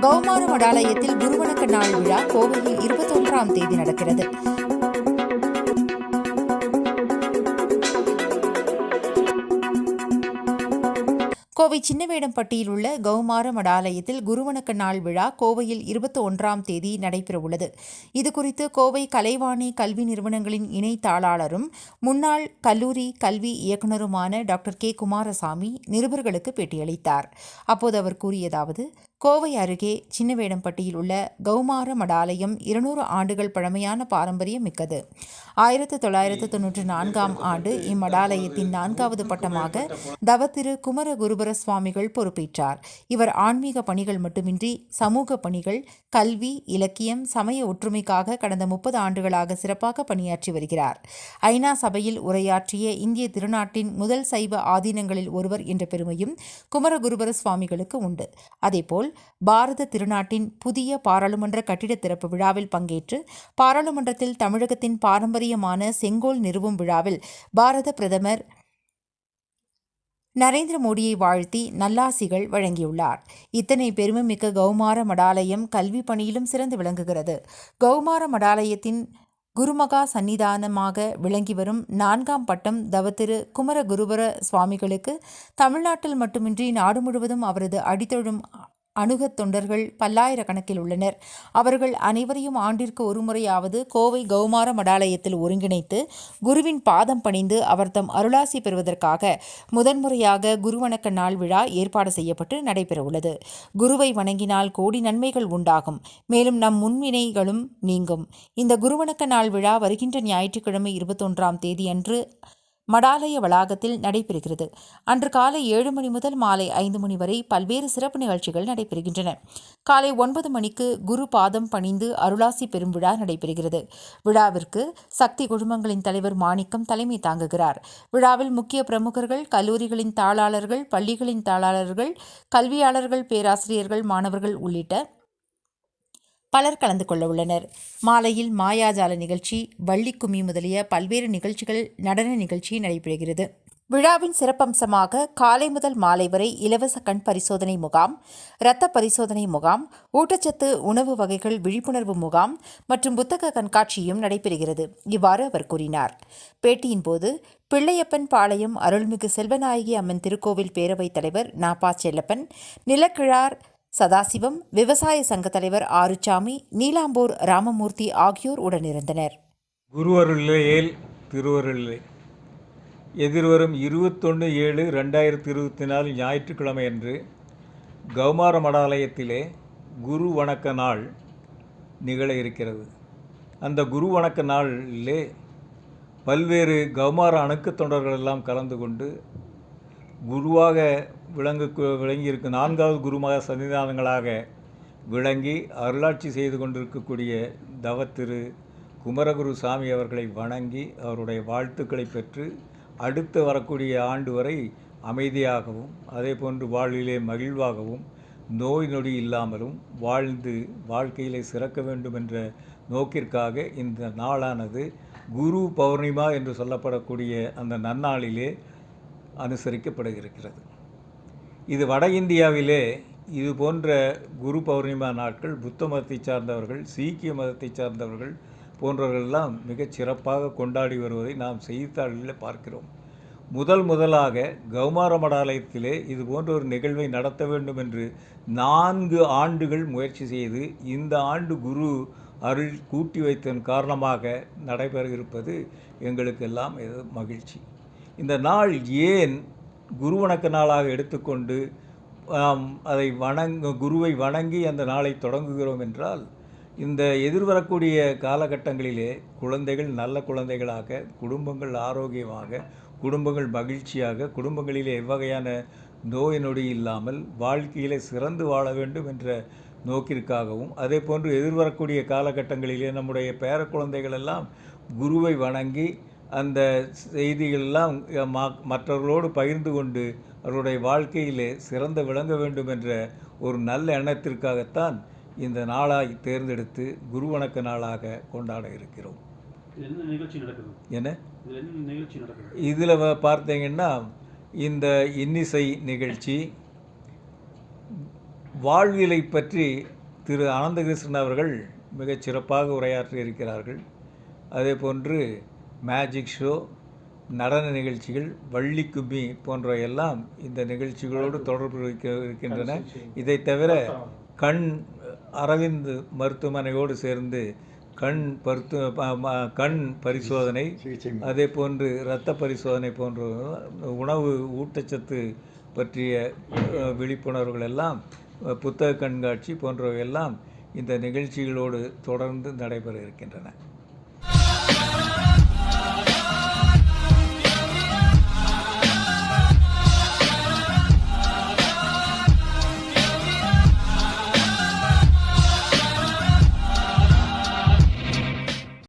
கௌமார மடாலயத்தில் குருவணக்க நாள் விழா கோவையில் இருபத்தொன்றாம் தேதி நடக்கிறது. கோவை சின்னவேடம்பட்டியில் உள்ள கௌமார மடாலயத்தில் குருவணக்க நாள் விழா கோவையில் இருபத்தி ஒன்றாம் தேதி நடைபெறவுள்ளது. இதுகுறித்து கோவை கலைவாணி கல்வி நிறுவனங்களின் இணைத்தாளாளரும் முன்னாள் கல்லூரி கல்வி இயக்குநருமான டாக்டர் கே. குமாரசாமி நிருபர்களுக்கு பேட்டியளித்தார். அப்போது அவர் கூறியதாவது கோவை அருகே சின்னவேடம்பட்டியில் உள்ள கௌமார மடாலயம் இருநூறு ஆண்டுகள் பழமையான பாரம்பரியம் மிக்கது. ஆயிரத்து தொள்ளாயிரத்து தொன்னூற்றி நான்காம் ஆண்டு இம்மடாலயத்தின் நான்காவது பட்டமாக தவத்திரு குமர குருபர சுவாமிகள் பொறுப்பேற்றார். இவர் ஆன்மீக பணிகள் மட்டுமின்றி சமூக பணிகள் கல்வி இலக்கியம் சமய ஒற்றுமைக்காக கடந்த முப்பது ஆண்டுகளாக சிறப்பாக பணியாற்றி வருகிறார். ஐநா சபையில் உரையாற்றிய இந்திய திருநாட்டின் முதல் சைவ ஆதீனங்களில் ஒருவர் என்ற பெருமையும் குமர குருபர சுவாமிகளுக்கு உண்டு. அதேபோல் பாரத திருநாட்டின் புதிய பாராளுமன்ற கட்டிட திறப்பு விழாவில் பங்கேற்று பாராளுமன்றத்தில் தமிழகத்தின் பாரம்பரியமான செங்கோல் நிறுவும் விழாவில் பாரத பிரதமர் நரேந்திர மோடியை வாழ்த்தி நல்லாசிகள் வழங்கியுள்ளார். இத்தனை பெருமைமிக்க கௌமார மடாலயம் கல்வி பணியிலும் சிறந்து விளங்குகிறது. கௌமார மடாலயத்தின் குருமகா சன்னிதானமாக விளங்கி வரும் நான்காம் பட்டம் தவத்திரு குமர குருபர சுவாமிகளுக்கு தமிழ்நாட்டில் மட்டுமின்றி நாடு முழுவதும் அவரது அடித்தொழும் அணுகத் தொண்டர்கள் பல்லாயிரக்கணக்கில் உள்ளனர். அவர்கள் அனைவரையும் ஆண்டிற்கு ஒருமுறையாவது கோவை கௌமார மடாலயத்தில் ஒருங்கிணைத்து குருவின் பாதம் பணிந்து அவர் தம் அருளாசி பெறுவதற்காக முதன்முறையாக குருவணக்க நாள் விழா ஏற்பாடு செய்யப்பட்டு நடைபெறவுள்ளது. குருவை வணங்கினால் கோடி நன்மைகள் உண்டாகும். மேலும் நம் முன்வினைகளும் நீங்கும். இந்த குருவணக்க நாள் விழா வருகின்ற ஞாயிற்றுக்கிழமை இருபத்தொன்றாம் தேதியன்று மடாலய வளாகத்தில் நடைபெறுகிறது. அன்று காலை ஏழு மணி முதல் மாலை ஐந்து மணி வரை பல்வேறு சிறப்பு நிகழ்ச்சிகள் நடைபெறுகின்றன. காலை ஒன்பது மணிக்கு குரு பாதம் பணிந்து அருளாசி பெறும் விழா நடைபெறுகிறது. விழாவிற்கு சக்தி குழுமங்களின் தலைவர் மாணிக்கம் தலைமை தாங்குகிறார். விழாவில் முக்கிய பிரமுகர்கள் கல்லூரிகளின் தாளாளர்கள் பள்ளிகளின் தாளாளர்கள் கல்வியாளர்கள் பேராசிரியர்கள் மாணவர்கள் உள்ளிட்ட பலர் கலந்து கொள்ள உள்ளனர். மாலையில் மாயாஜால நிகழ்ச்சி வள்ளிக்குமி முதலிய பல்வேறு நிகழ்ச்சிகள் நடன நிகழ்ச்சி நடைபெறுகிறது. விழாவின் சிறப்பம்சமாக காலை முதல் மாலை வரை இலவச கண் பரிசோதனை முகாம் இரத்த பரிசோதனை முகாம் ஊட்டச்சத்து உணவு வகைகள் விழிப்புணர்வு முகாம் மற்றும் புத்தக கண்காட்சியும் நடைபெறுகிறது. இவ்வாறு அவர் கூறினார். பேட்டியின் போது பிள்ளையப்பன் பாளையம் அருள்மிகு செல்வநாயகி அம்மன் திருக்கோவில் பேரவைத் தலைவர் நாபா செல்லப்பன் நிலக்கிழார் சதாசிவம் விவசாய சங்க தலைவர் ஆறுச்சாமி நீலாம்பூர் ராமமூர்த்தி ஆகியோர் உடனிருந்தனர். குருவருளையேல் திருவருளை எதிர்வரும் இருபத்தொன்று ஏழு ரெண்டாயிரத்தி இருபத்தி நாலு ஞாயிற்றுக்கிழமை அன்று கௌமார மடாலயத்திலே குரு வணக்க நாள் நிகழ இருக்கிறது. அந்த குரு வணக்க நாளிலே பல்வேறு கௌமார அணுக்கு தொண்டர்கள் எல்லாம் கலந்து கொண்டு குருவாக விளங்கு விளங்கியிருக்க. நான்காவது குருமக சன்னிதானங்களாக விளங்கி அருளாட்சி செய்து கொண்டிருக்கக்கூடிய தவத்திரு குமரகுரு சாமி அவர்களை வணங்கி அவருடைய வாழ்த்துக்களை பெற்று அடுத்து வரக்கூடிய ஆண்டு வரை அமைதியாகவும் அதே போன்று வாழ்விலே மகிழ்வாகவும் நோய் நொடி இல்லாமலும் வாழ்ந்து வாழ்க்கையிலே சிறக்க வேண்டும் என்ற நோக்கிற்காக இந்த நாளானது குரு பௌர்ணிமா என்று சொல்லப்படக்கூடிய அந்த நன்னாளிலே அனுசரிக்கப்படுகிறது. இது வட இந்தியாவிலே இது போன்ற குரு பௌர்ணிமா நாட்கள் புத்த மதத்தை சார்ந்தவர்கள் சீக்கிய மதத்தை சார்ந்தவர்கள் போன்றவர்களெல்லாம் மிகச் சிறப்பாக கொண்டாடி வருவதை நாம் செய்தித்தாள்களில் பார்க்கிறோம். முதல் முதலாக கௌமார மடாலயத்திலே இது போன்ற ஒரு நிகழ்வை நடத்த வேண்டும் என்று நான்கு ஆண்டுகள் முயற்சி செய்து இந்த ஆண்டு குரு அருள் கூட்டி வைத்ததன் காரணமாக நடைபெற இருப்பது எங்களுக்கெல்லாம் மகிழ்ச்சி. இந்த நாள் ஏன் குரு வணக்க நாளாக எடுத்துக்கொண்டு அதை வணங்க குருவை வணங்கி அந்த நாளை தொடங்குகிறோம் என்றால் இந்த எதிர்வரக்கூடிய காலகட்டங்களிலே குழந்தைகள் நல்ல குழந்தைகளாக குடும்பங்கள் ஆரோக்கியமாக குடும்பங்கள் மகிழ்ச்சியாக குடும்பங்களிலே எவ்வகையான நோய் நொடி இல்லாமல் வாழ்க்கையிலே சிறந்து வாழ வேண்டும் என்ற நோக்கிற்காகவும் அதே போன்று எதிர்வரக்கூடிய காலகட்டங்களிலே நம்முடைய பேர குழந்தைகள் எல்லாம் குருவை வணங்கி அந்த செய்திகளெல்லாம் மற்றவர்களோடு பகிர்ந்து கொண்டு அவருடைய வாழ்க்கையிலே சிறந்து விளங்க வேண்டும் என்ற ஒரு நல்ல எண்ணத்திற்காகத்தான் இந்த நாளாய் தேர்ந்தெடுத்து குரு வணக்க நாளாக கொண்டாட இருக்கிறோம். என்ன இதில் பார்த்தீங்கன்னா இந்த இன்னிசை நிகழ்ச்சி வாழ்வியலை பற்றி திரு. அனந்தகிருஷ்ணன் அவர்கள் மிகச் சிறப்பாக உரையாற்றி இருக்கிறார்கள் அதே போன்று மேஜிக் ஷோ நடன நிகழ்ச்சிகள் வள்ளி கும்மி போன்றவையெல்லாம் இந்த நிகழ்ச்சிகளோடு தொடர்பு இருக்கின்றன. இதை தவிர கண் அரவிந்த் மருத்துவமனையோடு சேர்ந்து கண் பருத்து கண் பரிசோதனை அதே போன்று இரத்த பரிசோதனை போன்ற உணவு ஊட்டச்சத்து பற்றிய விழிப்புணர்வுகள் எல்லாம் புத்தக கண்காட்சி போன்றவையெல்லாம் இந்த நிகழ்ச்சிகளோடு தொடர்ந்து நடைபெற இருக்கின்றன.